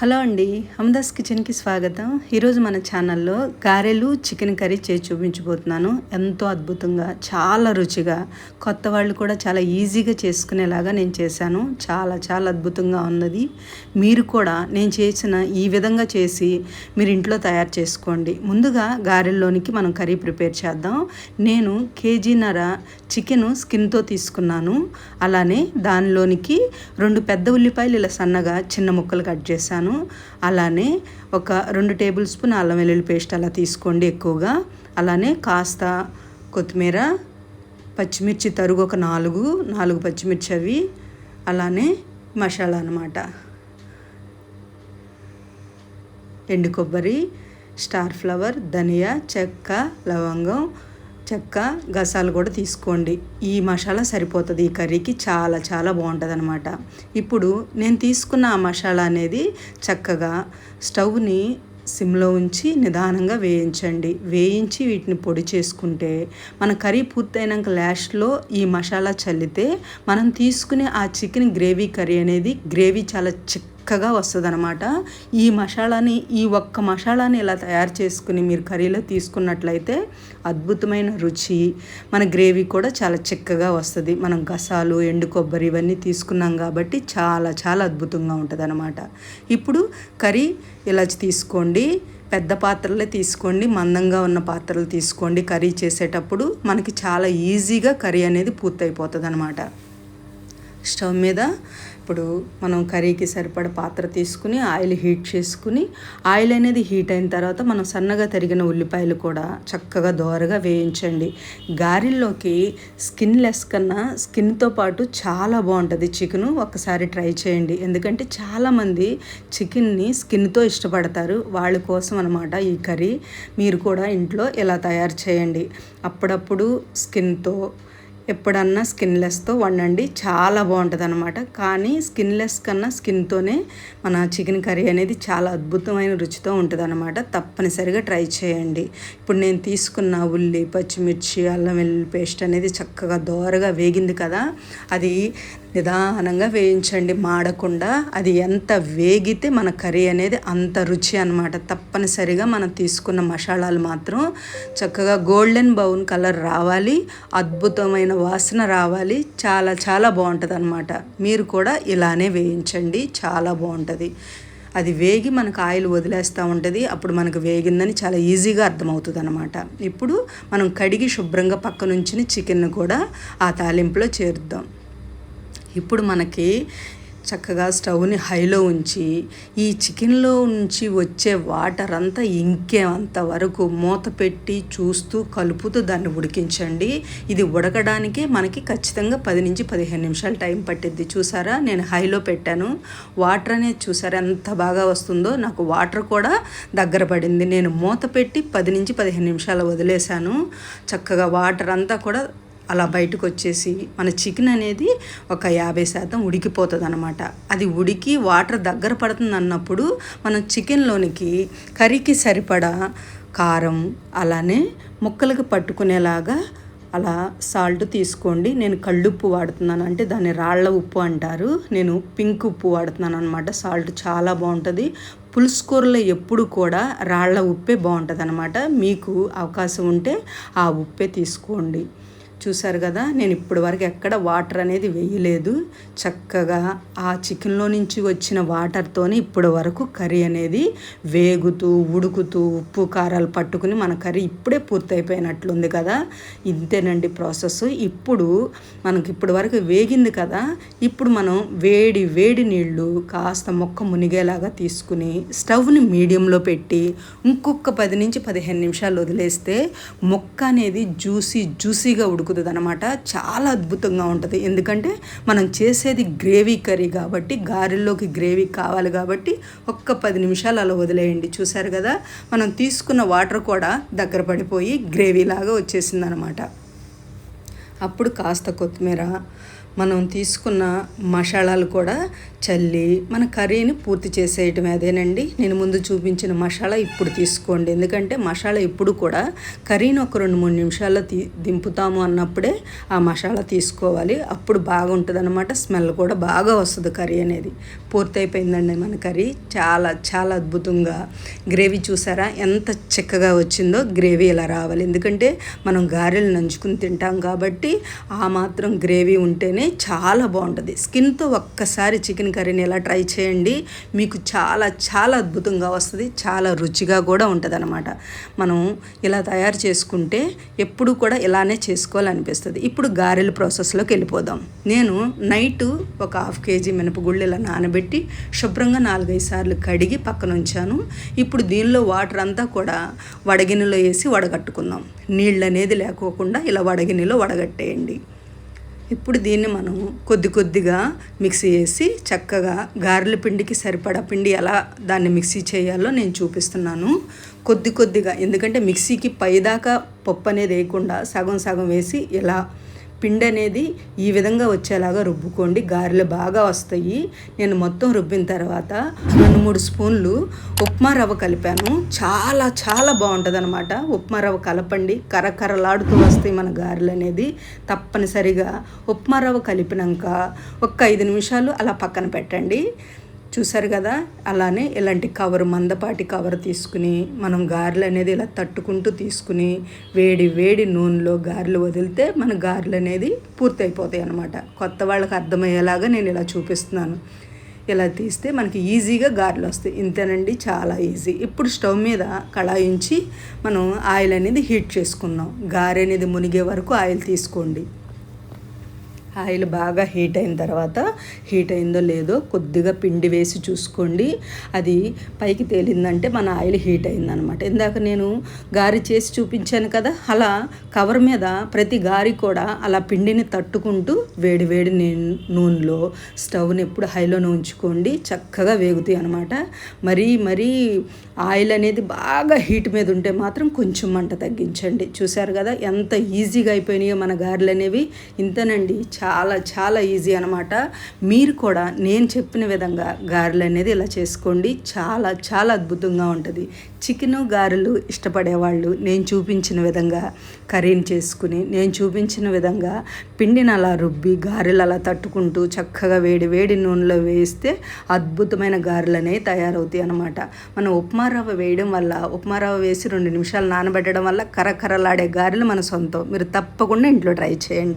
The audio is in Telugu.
హలో అండి హమ్దాస్ కిచెన్కి స్వాగతం. ఈరోజు మన ఛానల్లో గారెలు చికెన్ కర్రీ చేసి చూపించబోతున్నాను. ఎంతో అద్భుతంగా చాలా రుచిగా కొత్త వాళ్ళు కూడా చాలా ఈజీగా చేసుకునేలాగా నేను చేశాను. చాలా చాలా అద్భుతంగా ఉన్నది. మీరు కూడా నేను చేసిన ఈ విధంగా చేసి మీరు ఇంట్లో తయారు చేసుకోండి. ముందుగా గారెల్లోనికి మనం కర్రీ ప్రిపేర్ చేద్దాం. నేను కేజీన్నర చికెన్ స్కిన్తో తీసుకున్నాను. అలానే దానిలోనికి రెండు పెద్ద ఉల్లిపాయలు ఇలా సన్నగా చిన్న ముక్కలు కట్ చేశాను. అలానే ఒక రెండు టేబుల్ స్పూన్ అల్లం వెల్లుల్లి పేస్ట్ అలా తీసుకోండి ఎక్కువగా. అలానే కాస్త కొత్తిమీర పచ్చిమిర్చి తరుగు ఒక నాలుగు నాలుగు పచ్చిమిర్చి అవి అలానే మసాలా అనమాట ఎండు కొబ్బరి స్టార్ ఫ్లవర్ ధనియా చెక్క లవంగం చెక్క గసాలు కూడా తీసుకోండి. ఈ మసాలా సరిపోతుంది. ఈ కర్రీకి చాలా చాలా బాగుంటుంది అనమాట ఇప్పుడు నేను తీసుకున్న ఆ మసాలా అనేది చక్కగా స్టవ్ని సిమ్లో ఉంచి నిదానంగా వేయించండి. వేయించి వీటిని పొడి చేసుకుంటే మన కర్రీ పూర్తయినాక లాస్ట్లో ఈ మసాలా చల్లితే మనం తీసుకునే ఆ చికెన్ గ్రేవీ కర్రీ అనేది గ్రేవీ చాలా చిక్ చక్కగా వస్తుంది అనమాట ఈ మసాలాని ఈ ఒక్క మసాలాని ఇలా తయారు చేసుకుని మీరు కర్రీలో తీసుకున్నట్లయితే అద్భుతమైన రుచి. మన గ్రేవీ కూడా చాలా చిక్కగా వస్తుంది. మనం గసాలు ఎండు కొబ్బరి ఇవన్నీ తీసుకున్నాం కాబట్టి చాలా చాలా అద్భుతంగా ఉంటుంది ఇప్పుడు కర్రీ ఇలా తీసుకోండి. పెద్ద పాత్రలే తీసుకోండి. మందంగా ఉన్న పాత్రలు తీసుకోండి. కర్రీ చేసేటప్పుడు మనకి చాలా ఈజీగా కర్రీ అనేది పూర్తయిపోతుంది అనమాట స్టవ్ మీద ఇప్పుడు మనం కర్రీకి సరిపడ పాత్ర తీసుకుని ఆయిల్ హీట్ చేసుకుని ఆయిల్ అనేది హీట్ అయిన తర్వాత మనం సన్నగా తరిగిన ఉల్లిపాయలు కూడా చక్కగా దోరగా వేయించండి. గారెల్లోకి స్కిన్ లెస్ కన్నా స్కిన్తో పాటు చాలా బాగుంటుంది చికెన్. ఒకసారి ట్రై చేయండి. ఎందుకంటే చాలామంది చికెన్ని స్కిన్తో ఇష్టపడతారు. వాళ్ళ కోసం అనమాట ఈ కర్రీ. మీరు కూడా ఇంట్లో ఇలా తయారు చేయండి. అప్పుడప్పుడు స్కిన్తో ఎప్పుడన్నా స్కిన్లెస్తో వండండి. చాలా బాగుంటుంది అనమాట కానీ స్కిన్లెస్ కన్నా స్కిన్తోనే మన చికెన్ కర్రీ అనేది చాలా అద్భుతమైన రుచితో ఉంటుంది అనమాట తప్పనిసరిగా ట్రై చేయండి. ఇప్పుడు నేను తీసుకున్న ఉల్లి పచ్చిమిర్చి అల్లం వెల్లుల్లి పేస్ట్ అనేది చక్కగా దోరగా వేగింది కదా. అది నిదానంగా వేయించండి. మాడకుండా అది ఎంత వేగితే మన కర్రీ అనేది అంత రుచి అనమాట తప్పనిసరిగా మనం తీసుకున్న మసాలాలు మాత్రం చక్కగా గోల్డెన్ బౌన్ కలర్ రావాలి. అద్భుతమైన వాసన రావాలి. చాలా చాలా బాగుంటుంది అనమాట మీరు కూడా ఇలానే వేయించండి. చాలా బాగుంటుంది. అది వేగి మనకు ఆయిల్ వదిలేస్తూ ఉంటుంది. అప్పుడు మనకు వేగిందని చాలా ఈజీగా అర్థమవుతుంది అనమాట ఇప్పుడు మనం కడిగి శుభ్రంగా పక్క నుంచి చికెన్ కూడా ఆ తాలింపులో చేరుద్దాం. ఇప్పుడు మనకి చక్కగా స్టవ్ని హైలో ఉంచి ఈ చికెన్లో నుంచి వచ్చే వాటర్ అంతా ఇంకేంత వరకు మూత పెట్టి చూస్తూ కలుపుతూ దాన్ని ఉడికించండి. ఇది ఉడకడానికి మనకి ఖచ్చితంగా పది నుంచి పదిహేను నిమిషాలు టైం పట్టిద్ది. చూసారా? నేను హైలో పెట్టాను. వాటర్ అనేది చూసారా ఎంత బాగా వస్తుందో? నాకు వాటర్ కూడా దగ్గర పడింది. నేను మూత పెట్టి పది నుంచి పదిహేను నిమిషాలు వదిలేశాను. చక్కగా వాటర్ అంతా కూడా అలా బయటకు వచ్చేసి మన చికెన్ అనేది ఒక యాభై శాతం ఉడికిపోతుంది అనమాట అది ఉడికి వాటర్ దగ్గర పడుతుంది అన్నప్పుడు మనం చికెన్లోనికి కర్రీకి సరిపడా కారం అలానే ముక్కలకు పట్టుకునేలాగా అలా సాల్ట్ తీసుకోండి. నేను కళ్ళుప్పు వాడుతున్నాను. అంటే దాన్ని రాళ్ళ ఉప్పు అంటారు. నేను పింక్ ఉప్పు వాడుతున్నాను అనమాట సాల్ట్ చాలా బాగుంటుంది. పులుసు కూరలో ఎప్పుడు కూడా రాళ్ళ ఉప్పే బాగుంటుంది అనమాట మీకు అవకాశం ఉంటే ఆ ఉప్పే తీసుకోండి. చూసారు కదా నేను ఇప్పటి వరకు ఎక్కడ వాటర్ అనేది వేయలేదు. చక్కగా ఆ చికెన్లో నుంచి వచ్చిన వాటర్తోనే ఇప్పటి వరకు కర్రీ అనేది వేగుతూ ఉడుకుతూ ఉప్పు కారాలు పట్టుకుని మన కర్రీ ఇప్పుడే పూర్తయిపోయినట్లుంది కదా. ఇంతేనండి ప్రాసెస్. ఇప్పుడు మనకి ఇప్పటి వరకు వేగింది కదా ఇప్పుడు మనం వేడి వేడి నీళ్ళు కాస్త మొక్క మునిగేలాగా తీసుకుని స్టవ్ని మీడియంలో పెట్టి ఇంకొక పది నుంచి పదిహేను నిమిషాలు వదిలేస్తే మొక్క అనేది జ్యూసీ జ్యూసీగా ఉడుకు దొరుకుతుంది అనమాట చాలా అద్భుతంగా ఉంటుంది. ఎందుకంటే మనం చేసేది గ్రేవీ కర్రీ కాబట్టి గారెల్లోకి గ్రేవీ కావాలి కాబట్టి ఒక్క పది నిమిషాలు అలా వదిలేయండి. చూసారు కదా? మనం తీసుకున్న వాటర్ కూడా దగ్గర పడిపోయి గ్రేవీ లాగా వచ్చేసింది అనమాట అప్పుడు కాస్త కొత్తిమీర మనం తీసుకున్న మసాలాలు కూడా చల్లి మన కర్రీని పూర్తి చేసేయటం అదేనండి. నేను ముందు చూపించిన మసాలా ఇప్పుడు తీసుకోండి. ఎందుకంటే మసాలా ఇప్పుడు కూడా కర్రీని ఒక రెండు మూడు నిమిషాల్లో తీ దింపుతాము అన్నప్పుడే ఆ మసాలా తీసుకోవాలి. అప్పుడు బాగుంటుంది అనమాట స్మెల్ కూడా బాగా వస్తుంది కర్రీ అనేది. పూర్తయిపోయిందండి మన కర్రీ. చాలా చాలా అద్భుతంగా. గ్రేవీ చూసారా? ఎంత చిక్కగా వచ్చిందో గ్రేవీ ఇలా రావాలి. ఎందుకంటే మనం గారెలు నంచుకుని తింటాం కాబట్టి ఆ మాత్రం గ్రేవీ ఉంటేనే చాలా బాగుంటుంది. స్కిన్తో ఒక్కసారి చికెన్ కర్రీని ఎలా ట్రై చేయండి మీకు చాలా చాలా అద్భుతంగా వస్తుంది చాలా రుచిగా కూడా ఉంటుంది అనమాట మనం ఇలా తయారు చేసుకుంటే ఎప్పుడు కూడా ఇలానే చేసుకోవాలనిపిస్తుంది. ఇప్పుడు గారెల ప్రాసెస్లోకి వెళ్ళిపోదాం. నేను నైట్ ఒక హాఫ్ కేజీ మినపగుళ్ళు ఇలా నానబెట్టి శుభ్రంగా నాలుగైదు సార్లు కడిగి పక్కన ఉంచాను. ఇప్పుడు దీనిలో వాటర్ అంతా కూడా వడగిన్నెలో వేసి వడగట్టుకుందాం. నీళ్ళు అనేది లేకోకుండా ఇలా వడగిన్నెలో వడగట్టేయండి. ఇప్పుడు దీన్ని మనం కొద్ది కొద్దిగా మిక్సీ చేసి చక్కగా గారెల పిండికి సరిపడా పిండి ఎలా దాన్ని మిక్సీ చేయాలో నేను చూపిస్తున్నాను. కొద్ది కొద్దిగా ఎందుకంటే మిక్సీకి పైదాకా పప్పు అనేది వేయకుండా సగం సగం వేసి ఇలా పిండి అనేది ఈ విధంగా వచ్చేలాగా రుబ్బుకోండి. గారెలు బాగా వస్తాయి. నేను మొత్తం రుబ్బిన తర్వాత రెండు మూడు స్పూన్లు ఉప్మా రవ్వ కలిపాను. చాలా చాలా బాగుంటుంది అనమాట ఉప్మా రవ్వ కలపండి. కరకరలాడుతూ వస్తాయి మన గారెలు అనేది తప్పనిసరిగా ఉప్మా రవ్వ కలిపినాక ఒక ఐదు నిమిషాలు అలా పక్కన పెట్టండి. చూసారు కదా? అలానే ఇలాంటి కవర్ మందపాటి కవర్ తీసుకుని మనం గారెలు అనేది ఇలా తట్టుకుంటూ తీసుకుని వేడి వేడి నూనెలో గారెలు వదిలితే మన గారెలు అనేది పూర్తయిపోతాయి అన్నమాట. కొత్త వాళ్ళకి అర్థమయ్యేలాగా నేను ఇలా చూపిస్తున్నాను. ఇలా తీస్తే మనకి ఈజీగా గారెలు వస్తాయి. ఇంతేనండి చాలా ఈజీ. ఇప్పుడు స్టవ్ మీద కళాయించి మనం ఆయిల్ అనేది హీట్ చేసుకుందాం. గారె అనేది మునిగే వరకు ఆయిల్ తీసుకోండి. ఆయిల్ బాగా హీట్ అయిన తర్వాత హీట్ అయిందో లేదో కొద్దిగా పిండి వేసి చూసుకోండి. అది పైకి తేలిందంటే మన ఆయిల్ హీట్ అయిందనమాట ఇందాక నేను గారి చేసి చూపించాను కదా అలా కవర్ మీద ప్రతి గారి కూడా అలా పిండిని తట్టుకుంటూ వేడి వేడి నూనెలో స్టవ్ని ఎప్పుడు హైలోనే ఉంచుకోండి. చక్కగా వేగుతాయి అనమాట మరీ మరీ ఆయిల్ అనేది బాగా హీట్ మీద ఉంటే మాత్రం కొంచెం మంట తగ్గించండి. చూశారు కదా ఎంత ఈజీగా అయిపోయినాయో మన గారెలు అనేవి. ఇంతనండి చాలా చాలా ఈజీ అనమాట మీరు కూడా నేను చెప్పిన విధంగా గారెలు అనేది ఇలా చేసుకోండి. చాలా చాలా అద్భుతంగా ఉంటుంది. చికెన్ గారెలు ఇష్టపడేవాళ్ళు నేను చూపించిన విధంగా కర్రీని చేసుకుని నేను చూపించిన విధంగా పిండిని అలా రుబ్బి గారెలు అలా తట్టుకుంటూ చక్కగా వేడి వేడి నూనెలో వేస్తే అద్భుతమైన గారెలు అనేవి తయారవుతాయి అనమాట మనం ఉప్మా రవ్వ వేయడం వల్ల ఉప్మా రవ్వ వేసి రెండు నిమిషాలు నానబెట్టడం వల్ల కరకరలాడే గారెలు మన సొంతం. మీరు తప్పకుండా ఇంట్లో ట్రై చేయండి.